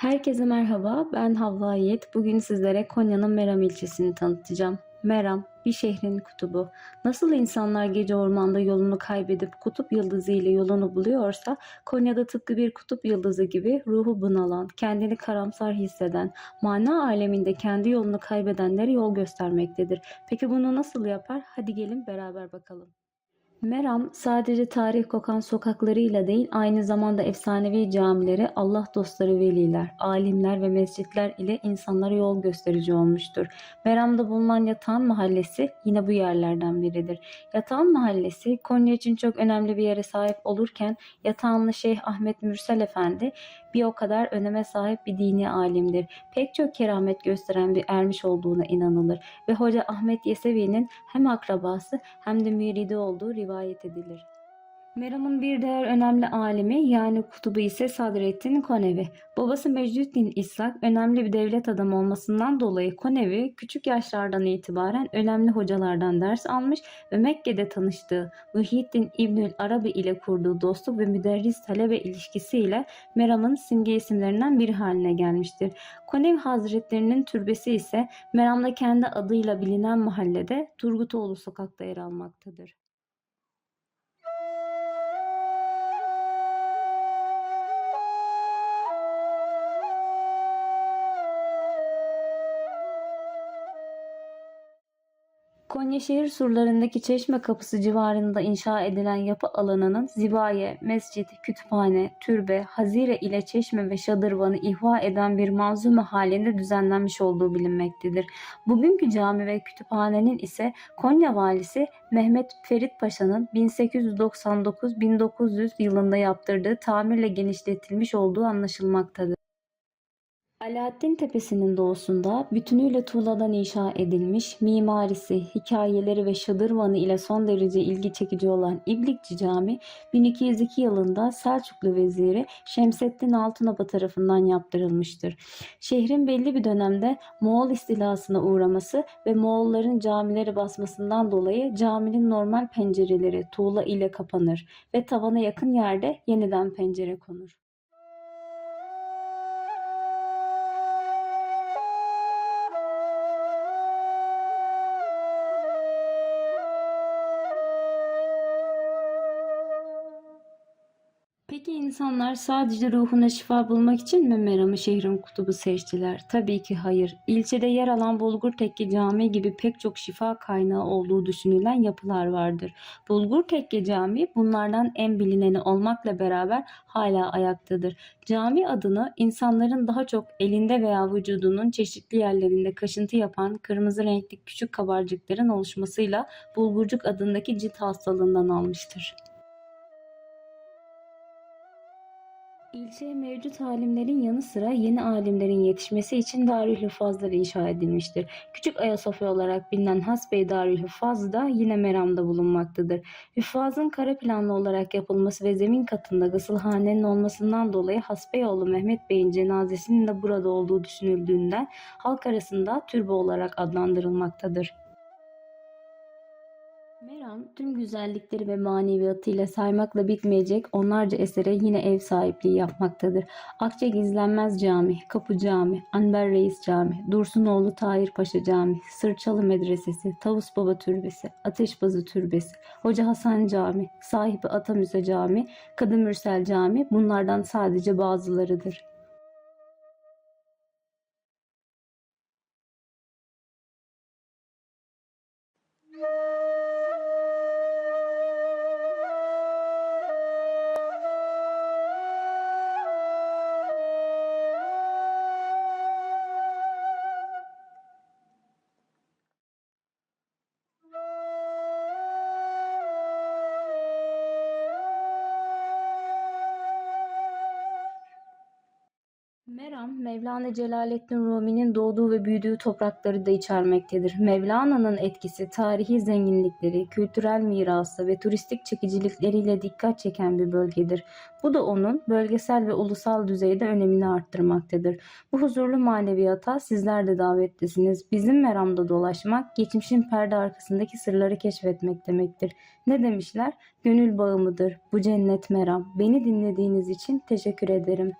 Herkese merhaba, ben Havva Yiğit. Bugün sizlere Konya'nın Meram ilçesini tanıtacağım. Meram, bir şehrin kutubu. Nasıl insanlar gece ormanda yolunu kaybedip kutup yıldızı ile yolunu buluyorsa, Konya'da tıpkı bir kutup yıldızı gibi ruhu bunalan, kendini karamsar hisseden, mana aleminde kendi yolunu kaybedenlere yol göstermektedir. Peki bunu nasıl yapar? Hadi gelin beraber bakalım. Meram sadece tarih kokan sokaklarıyla değil aynı zamanda efsanevi camileri, Allah dostları veliler, alimler ve mescitler ile insanlara yol gösterici olmuştur. Meram'da bulunan Yatağan Mahallesi yine bu yerlerden biridir. Yatağan Mahallesi Konya için çok önemli bir yere sahip olurken Yatağanlı Şeyh Ahmet Mürsel Efendi bir o kadar öneme sahip bir dini alimdir. Pek çok keramet gösteren bir ermiş olduğuna inanılır ve Hoca Ahmet Yesevi'nin hem akrabası hem de müridi olduğu rivayet edilir. Meram'ın bir diğer önemli alimi yani kutubu ise Sadrettin Konevi. Babası Mecdüddin İshak önemli bir devlet adamı olmasından dolayı Konevi küçük yaşlardan itibaren önemli hocalardan ders almış ve Mekke'de tanıştığı Muhyiddin İbnül Arabi ile kurduğu dostluk ve müderris talebe ilişkisiyle Meram'ın simge isimlerinden biri haline gelmiştir. Konevi Hazretlerinin türbesi ise Meram'da kendi adıyla bilinen mahallede Turgutoğlu sokakta yer almaktadır. Konya şehir surlarındaki Çeşme Kapısı civarında inşa edilen yapı alanının zivaye, mescit, kütüphane, türbe, hazire ile çeşme ve şadırvanı ihva eden bir manzume halinde düzenlenmiş olduğu bilinmektedir. Bugünkü cami ve kütüphanenin ise Konya valisi Mehmet Ferit Paşa'nın 1899-1900 yılında yaptırdığı tamirle genişletilmiş olduğu anlaşılmaktadır. Alaaddin Tepesi'nin doğusunda bütünüyle tuğladan inşa edilmiş, mimarisi, hikayeleri ve şadırvanı ile son derece ilgi çekici olan İblikçi Cami 1202 yılında Selçuklu veziri Şemseddin Altınapa tarafından yaptırılmıştır. Şehrin belli bir dönemde Moğol istilasına uğraması ve Moğolların camileri basmasından dolayı caminin normal pencereleri tuğla ile kapanır ve tavana yakın yerde yeniden pencere konur. Peki insanlar sadece ruhuna şifa bulmak için mi Meram'ı şehrin kutubu seçtiler? Tabii ki hayır. İlçede yer alan Bulgur Tekke Camii gibi pek çok şifa kaynağı olduğu düşünülen yapılar vardır. Bulgur Tekke Camii bunlardan en bilineni olmakla beraber hala ayaktadır. Cami adını insanların daha çok elinde veya vücudunun çeşitli yerlerinde kaşıntı yapan kırmızı renkli küçük kabarcıkların oluşmasıyla bulgurcuk adındaki cilt hastalığından almıştır. İlçeye mevcut alimlerin yanı sıra yeni alimlerin yetişmesi için Darülhüfazlar inşa edilmiştir. Küçük Ayasofya olarak bilinen Hasbey Darülhüfaz da yine Meram'da bulunmaktadır. Hüffazın kara planlı olarak yapılması ve zemin katında gısılhanenin olmasından dolayı Hasbeyoğlu Mehmet Bey'in cenazesinin de burada olduğu düşünüldüğünden halk arasında türbe olarak adlandırılmaktadır. Tüm güzellikleri ve maneviyatıyla saymakla bitmeyecek onlarca esere yine ev sahipliği yapmaktadır. Akçe Gizlenmez Cami, Kapı Cami, Anber Reis Cami, Dursunoğlu Tahir Paşa Cami, Sırçalı Medresesi, Tavus Baba Türbesi, Ateşbazı Türbesi, Hoca Hasan Cami, Sahibi Atamüze Cami, Kadı Mürsel Cami bunlardan sadece bazılarıdır. Meram, Mevlana Celaleddin Rumi'nin doğduğu ve büyüdüğü toprakları da içermektedir. Mevlana'nın etkisi, tarihi zenginlikleri, kültürel mirası ve turistik çekicilikleriyle dikkat çeken bir bölgedir. Bu da onun bölgesel ve ulusal düzeyde önemini arttırmaktadır. Bu huzurlu maneviyata sizler de davetlisiniz. Bizim Meram'da dolaşmak, geçmişin perde arkasındaki sırları keşfetmek demektir. Ne demişler? Gönül bağımıdır. Bu cennet Meram. Beni dinlediğiniz için teşekkür ederim.